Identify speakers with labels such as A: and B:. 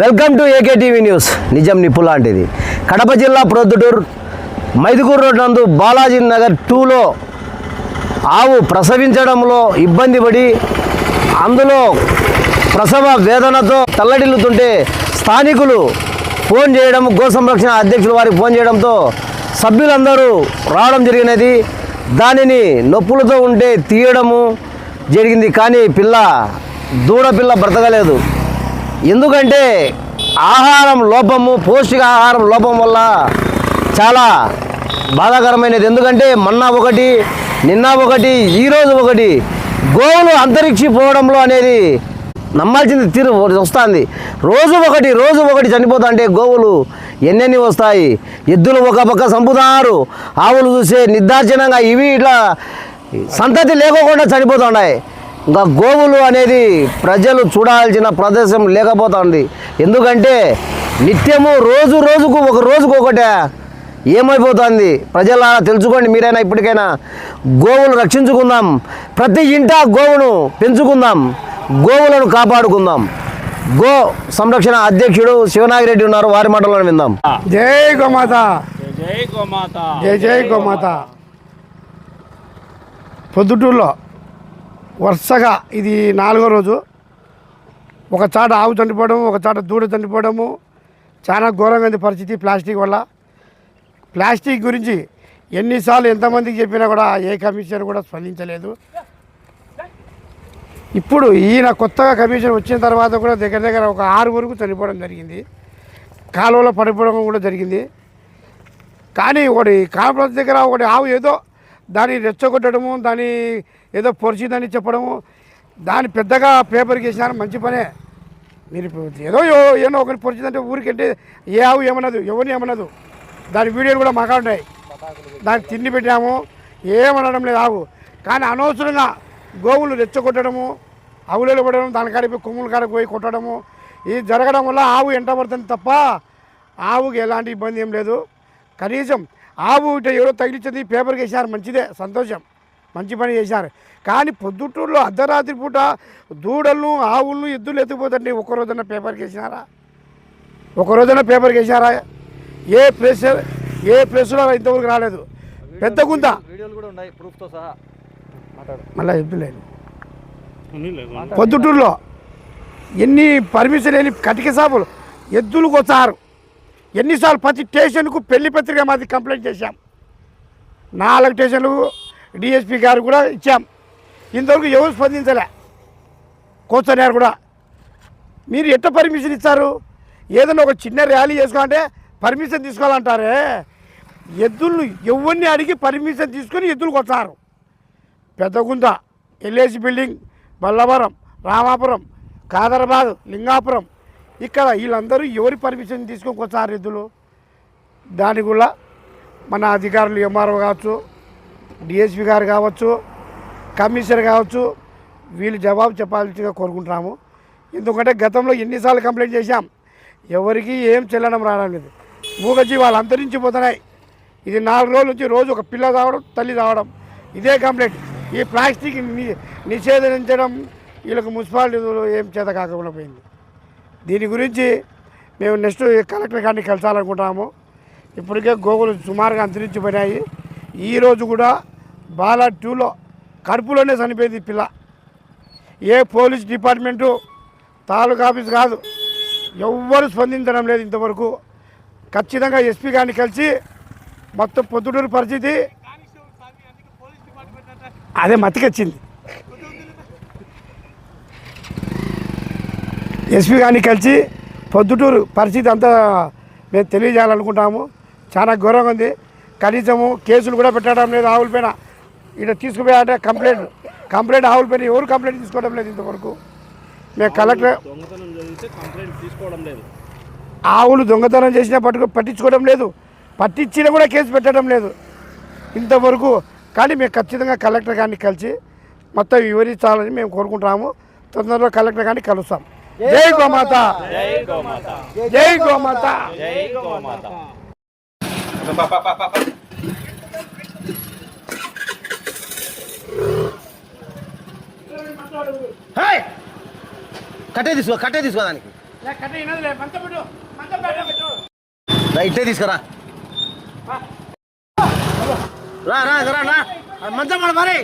A: Welcome to AK TV news. నిజం నిప్పు లాంటిది. కడప జిల్లా ప్రొద్దుటూరు మైదుగూరు రోడ్ నందు బాలాజీ నగర్ టూలో ఆవు ప్రసవించడంలో ఇబ్బంది పడి అందులో ప్రసవ వేదనతో తల్లడిల్లుతుంటే స్థానికులు ఫోన్ చేయడం గో సంరక్షణ అధ్యక్షులు వారికి ఫోన్ చేయడంతో సభ్యులందరూ రావడం జరిగినది. దానిని నొప్పులతో ఉంటే తీయడము జరిగింది కానీ పిల్ల దూడపిల్ల బ్రతకలేదు. ఎందుకంటే ఆహారం లోపము పౌష్టిక ఆహారం లోపం వల్ల చాలా బాధాకరమైనది. ఎందుకంటే మొన్న ఒకటి నిన్న ఒకటి ఈరోజు ఒకటి గోవులు అంతరిక్షిపోవడంలో అనేది నమ్మాల్సింది తీరు వస్తుంది. రోజు ఒకటి రోజు ఒకటి చనిపోతా అంటే గోవులు ఎన్నెన్ని వస్తాయి? ఎద్దులు ఒక పక్క చంపుతున్నారు ఆవులు చూసే నిర్దార్జనంగా ఇవి ఇట్లా సంతతి లేకోకుండా చనిపోతున్నాయి ఇంకా గోవులు అనేది ప్రజలు చూడాల్సిన ప్రదేశం లేకపోతుంది. ఎందుకంటే నిత్యము రోజు రోజుకు ఒక రోజుకు ఒకటే ఏమైపోతుంది? ప్రజల తెలుసుకోండి మీరైనా ఇప్పటికైనా. గోవులు రక్షించుకుందాం. ప్రతి ఇంట గోవును పెంచుకుందాం. గోవులను కాపాడుకుందాం. గో సంరక్షణ అధ్యక్షుడు శివనాగిరెడ్డి ఉన్నారు. వారి మాటలను విందాం.
B: జై గోమాత.
C: జై గోమాత.
B: జై జై గోమాత. పొద్దుటూరులో వరుసగా ఇది నాలుగో రోజు. ఒక చాట ఆవు చనిపోవడం ఒక చాట దూడ చనిపోవడము చాలా ఘోరంగా ఉంది పరిస్థితి ప్లాస్టిక్ వల్ల. ప్లాస్టిక్ గురించి ఎన్నిసార్లు ఎంతమందికి చెప్పినా కూడా ఏ కమిషనర్ కూడా స్పందించలేదు. ఇప్పుడు ఈయన కొత్తగా కమిషన్ వచ్చిన తర్వాత కూడా దగ్గర దగ్గర ఒక ఆరు వరకు చనిపోవడం జరిగింది. కాలువలో పడిపోవడం కూడా జరిగింది. కానీ ఒకటి కాంప్లెక్స్ దగ్గర ఒకటి ఆవు ఏదో దాన్ని రెచ్చగొట్టడము దాన్ని ఏదో పొరిచిందని చెప్పడము దాన్ని పెద్దగా పేపర్కి వేసినారు మంచి పనే. మీరు ఏదో ఏమో ఏదో ఒకటి పొరిచిందంటే ఊరికంటే ఏ ఆవు ఏమన్నదు ఎవరిని ఏమన్నదు? దాని వీడియోలు కూడా మాకా ఉన్నాయి. దాన్ని తిండి పెట్టాము ఏమనడం లేదు ఆవు కానీ అనవసరంగా గోవులు రెచ్చగొట్టడము ఆవులలో పడడం దాని కాడిపోయి కొమ్ముల కాడకు పోయి కొట్టడము ఇది జరగడం వల్ల ఆవు ఎంట పడుతుంది తప్ప ఆవుకి ఎలాంటి ఇబ్బంది ఏం లేదు. కనీసం ఆవు ఇట ఎవరో తగిలించింది పేపర్కి వేసారు మంచిదే సంతోషం. మంచి పని చేశారు. కానీ పొద్దుటూరులో అర్ధరాత్రి పూట దూడలను ఆవులను ఎద్దులు ఎత్తుకుపోతండి ఒక్క రోజున పేపర్కి వేసినారా ఒక రోజున పేపర్కి వేసారా ఏ ప్రెస్ ఏ ప్రెస్లో ఇంతవరకు రాలేదు. పెద్ద గుంత.
C: వీడియోలు కూడా ఉన్నాయి ప్రూఫ్తో సహా.
B: మళ్ళీ చెప్తులేదు పొద్దుటూరులో ఎన్ని పర్మిషన్ లేని కటిక సాపులు ఎద్దులకు వచ్చారు ఎన్నిసార్లు ప్రతి స్టేషన్కు పెళ్ళి పత్రిక మాది కంప్లైంట్ చేశాం. నాలుగు స్టేషన్లకు డిఎస్పి గారు కూడా ఇచ్చాం. ఇంతవరకు ఎవరు స్పందించలే. కూర్చున్నారు కూడా. మీరు ఎట్ట పర్మిషన్ ఇస్తారు ఏదైనా ఒక చిన్న ర్యాలీ చేసుకోవాలంటే పర్మిషన్ తీసుకోవాలంటారే? ఎద్దులు ఎవరిని అడిగి పర్మిషన్ తీసుకొని ఎద్దులకు వస్తారు పెద్దగుంద ఎల్ఏసి బిల్డింగ్ బల్లవరం రామాపురం కాదరాబాద్ లింగాపురం. ఇక్కడ వీళ్ళందరూ ఎవరి పర్మిషన్ తీసుకొని వచ్చారు ఎద్దులు? దాని కూడా మన అధికారులు ఎంఆర్ఓ కావచ్చు డిఎస్పి గారు కావచ్చు కమిషనర్ కావచ్చు వీళ్ళు జవాబు చెప్పాల్సిగా కోరుకుంటున్నాము. ఎందుకంటే గతంలో ఎన్నిసార్లు కంప్లైంట్ చేశాం. ఎవరికి ఏం చెల్లడం రావడం లేదు. మూగజీవాలు అంతరించిపోతున్నాయి. ఇది నాలుగు రోజుల నుంచి రోజు ఒక పిల్ల తావడం తల్లి తావడం ఇదే కంప్లైంట్. ఈ ప్లాస్టిక్ నిషేధించడం వీళ్ళకి మున్సిపాలిటీలో ఏం చేత కాకుండా పోయింది. దీని గురించి మేము నెక్స్ట్ కలెక్టర్ గారిని కలిసాలనుకుంటున్నాము. ఇప్పటికే గోగులు సుమారుగా అంతరించిపోయినాయి. ఈరోజు కూడా బాలా టూలో కడుపులోనే చనిపోయింది పిల్ల. ఏ పోలీస్ డిపార్ట్మెంటు తాలూకా ఆఫీస్ కాదు. ఎవ్వరు స్పందించడం లేదు ఇంతవరకు. ఖచ్చితంగా ఎస్పీ గారిని కలిసి మొత్తం పొద్దుటూరు పరిస్థితి అదే మతికొచ్చింది. ఎస్పీ గారిని కలిసి పొద్దుటూరు పరిస్థితి అంతా మేము తెలియజేయాలనుకుంటాము చాలా ఘోరంగా ఉంది. కనీసము కేసులు కూడా పెట్టడం లేదు ఆవుల పైన. ఇక్కడ తీసుకుపోయాలంటే కంప్లైంట్ కంప్లైంట్ ఆవుల పైన ఎవరు కంప్లైంట్ తీసుకోవడం లేదు ఇంతవరకు. మేము కలెక్టర్ ఆవులు దొంగతనం చేసినా పట్టుకు పట్టించుకోవడం లేదు. పట్టించినా కూడా కేసు పెట్టడం లేదు. ఇంతవరకు కానీ మేము ఖచ్చితంగా కలెక్టర్ గారిని కలిసి మొత్తం వివరించాలని మేము కోరుకుంటున్నాము. తొందరలో కలెక్టర్ గారిని కలుస్తాం. జై గోమాత.
C: జై గోమాత.
B: జై గోమాత.
C: జై గోమాత.
A: హేయ్! కట్టే తీసుకో కట్టే తీసుకో దానికి. ఇట్టే తీసుకురా. రా రా రా మంచం మరి.